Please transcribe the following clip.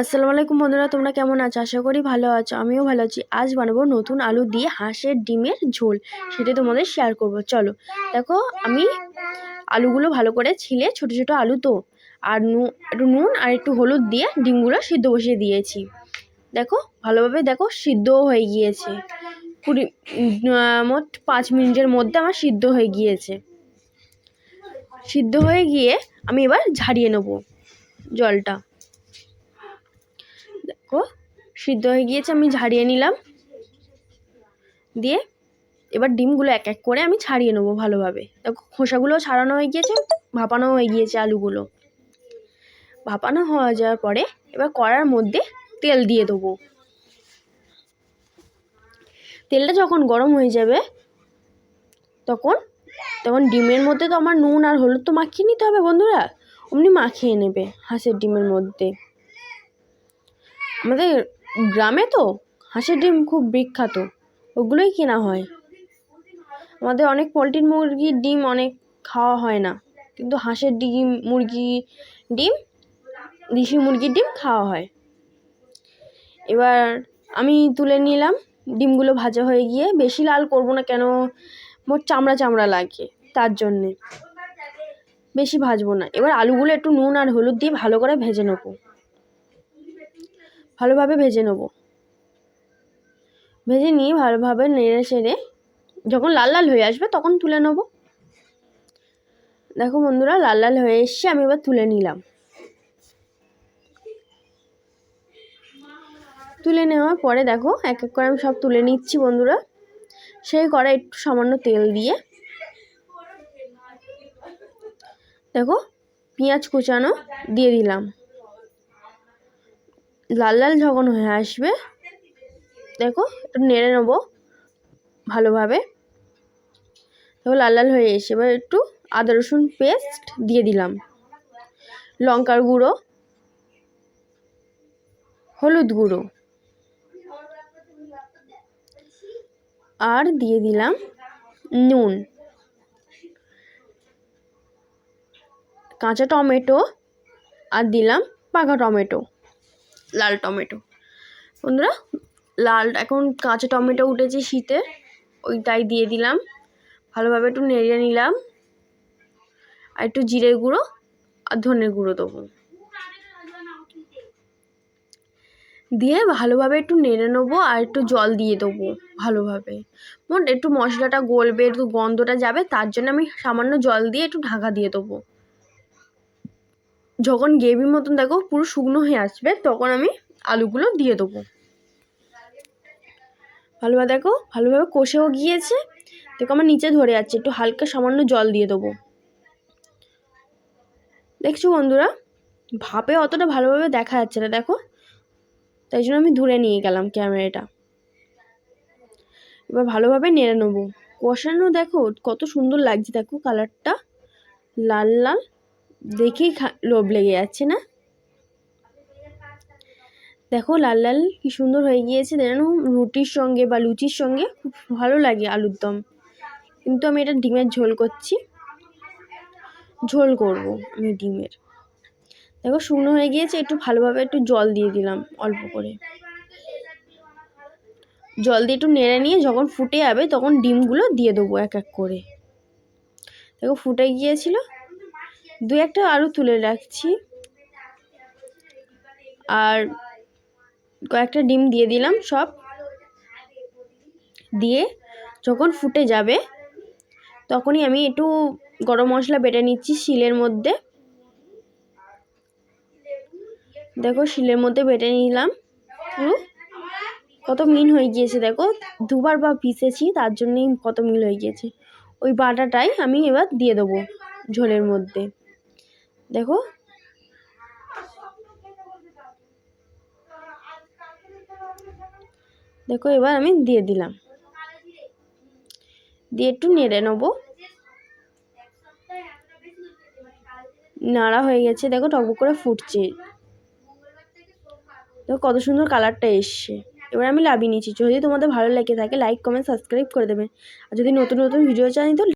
আসসালামু আলাইকুম বন্ধুরা, তোমরা কেমন আছো? আশা করি ভালো আছো, আমিও ভালো আছি। আজ বানাবো নতুন আলু দিয়ে হাঁসের ডিমের ঝোল, সেটা তোমাদের শেয়ার করব। চলো, দেখো আমি আলুগুলো ভালো করে ছিলে ছোট ছোট আলু তো, আর একটু নুন আর একটু হলুদ দিয়ে ডিমগুলো সিদ্ধ বসিয়ে দিয়েছি। দেখো, ভালোভাবে দেখো সিদ্ধও হয়ে গিয়েছে। কুড়ি মোট পাঁচ মিনিটের মধ্যে আমার সিদ্ধ হয়ে গিয়েছে। সিদ্ধ হয়ে গিয়ে আমি এবার ঝাড়িয়ে নেব জলটা। দেখো, সিদ্ধ হয়ে গিয়েছে, আমি ঝাড়িয়ে নিলাম। দিয়ে এবার ডিমগুলো এক এক করে আমি ছাড়িয়ে নেব ভালোভাবে। দেখো খোসাগুলো ছাড়ানো হয়ে গিয়েছে ভাপানো হয়ে গিয়েছে আলুগুলো। ভাপানো হয়ে যাওয়ার পরে এবার কড়ার মধ্যে তেল দিয়ে দেবো। তেলটা যখন গরম হয়ে যাবে, তখন তখন ডিমের মধ্যে তো আমার নুন আর হলুদ তো মাখিয়ে নিতে হবে বন্ধুরা। অমনি মাখিয়ে নেবে হাঁসের ডিমের মধ্যে। আমাদের গ্রামে তো হাঁসের ডিম খুব বিখ্যাত, ওগুলোই কেনা হয়। আমাদের অনেক পোলট্রির মুরগির ডিম অনেক খাওয়া হয় না, কিন্তু হাঁসের ডিম, মুরগি ডিম, দেশি মুরগির ডিম খাওয়া হয়। এবার আমি তুলে নিলাম, ডিমগুলো ভাজা হয়ে গিয়ে বেশি লাল করব না কেন, মোট চামড়া চামড়া লাগে তার জন্যে। বেশি ভাজবো না। এবার আলুগুলো একটু নুন আর হলুদ দিয়ে ভালো করে ভেজে নেব। ভালোভাবে ভেজে নেব। ভেজে নিয়ে ভালোভাবে নেড়ে চেড়ে যখন লাল লাল হয়ে আসবে তখন তুলে নেব। দেখো বন্ধুরা, লাল লাল হয়ে এসছে, আমি এবার তুলে নিলাম। তুলে নেওয়ার পরে দেখো, এক এক করে আমি সব তুলে নিচ্ছি বন্ধুরা। সেই কড়াই একটু সামান্য তেল দিয়ে। দেখো, পেঁয়াজ কুচানো দিয়ে দিলাম। লাল লাল যখন হয়ে আসবে। দেখো, একটু নেড়ে নেব ভালোভাবে। দেখো, লাল লাল হয়ে এসে এবার একটু আদা, রসুন পেস্ট দিয়ে দিলাম। লঙ্কার গুঁড়ো, হলুদ গুঁড়ো। আর দিয়ে দিলাম নুন। কাঁচা টমেটো আর দিলাম পাকা টমেটো। লাল টমেটো। বন্ধুরা, লাল, এখন কাঁচা টমেটো উঠেছে শীতে, ওইটাই দিয়ে দিলাম। ভালোভাবে একটু নেড়ে নিলাম। আর একটু জিরে গুঁড়ো আর ধনের গুঁড়ো দেবো। দিয়ে ভালোভাবে একটু নেড়ে নেব আর একটু জল দিয়ে দেবো ভালোভাবে। মোট একটু মশলাটা গলবে, একটু গন্ধটা যাবে, তার জন্য আমি সামান্য জল দিয়ে একটু ঢাকা দিয়ে দেবো। যখন গ্রেভির মতন দেখো পুরো শুকনো হয়ে আসবে, তখন আমি আলুগুলো দিয়ে দেবো। ভালোভাবে দেখো, ভালোভাবে কষেও গিয়েছে। দেখো আমার নিচে ধরে যাচ্ছে একটু হালকা সামান্য জল দিয়ে দেবো। দেখছ বন্ধুরা, ভাপে অতটা ভালোভাবে দেখা যাচ্ছে না, দেখো। তাই জন্য আমি ধরে নিয়ে গেলাম ক্যামেরাটা। এবার ভালোভাবে নেড়ে নেব। কষানো দেখো কত সুন্দর লাগছে, দেখো কালারটা। লাল লাল। দেখেই লোভ লেগে যাচ্ছে না? দেখো, লাল লাল কি সুন্দর হয়ে গিয়েছে যেন রুটির সঙ্গে বা লুচির সঙ্গে খুব ভালো লাগে আলুর দম। কিন্তু আমি এটা ডিমের ঝোল করছি। ঝোল করব আমি ডিমের। দেখো, শুকনো হয়ে গিয়েছে, একটু ভালোভাবে একটু জল দিয়ে দিলাম অল্প করে। জল দিয়ে একটু নেড়ে নিয়ে যখন ফুটে যাবে তখন ডিমগুলো দিয়ে দেবো এক এক করে। দেখো, ফুটে গিয়েছিল। দু একটা আরও তুলে রাখছি। আর কয়েকটা ডিম দিয়ে দিলাম সব। দিয়ে যখন ফুটে যাবে, তখনই আমি একটু গরম মশলা বেটে নিচ্ছি শিলের মধ্যে। দেখো শিলের মধ্যে বেটে নিলাম। পুরো কত মিন হয়ে গিয়েছে দেখো। দুবার বা পিসেছি তার জন্যই কত মিল হয়ে গিয়েছে। ওই বাটাটাই আমি এবার দিয়ে দেবো ঝোলের মধ্যে। দেখো। দেখো, এবার আমি দিয়ে দিলাম। দিয়ে একটু নেড়ে নেব। নাড়া হয়ে গেছে, দেখো, টকবক করে ফুটছে। দেখো, কত সুন্দর কালারটা এসছে। এবার আমি লাভিয়ে নিচ্ছি। যদি তোমাদের ভালো লেগে থাকে লাইক কমেন্ট সাবস্ক্রাইব করে দেবেন আর যদি নতুন নতুন ভিডিও চাই তো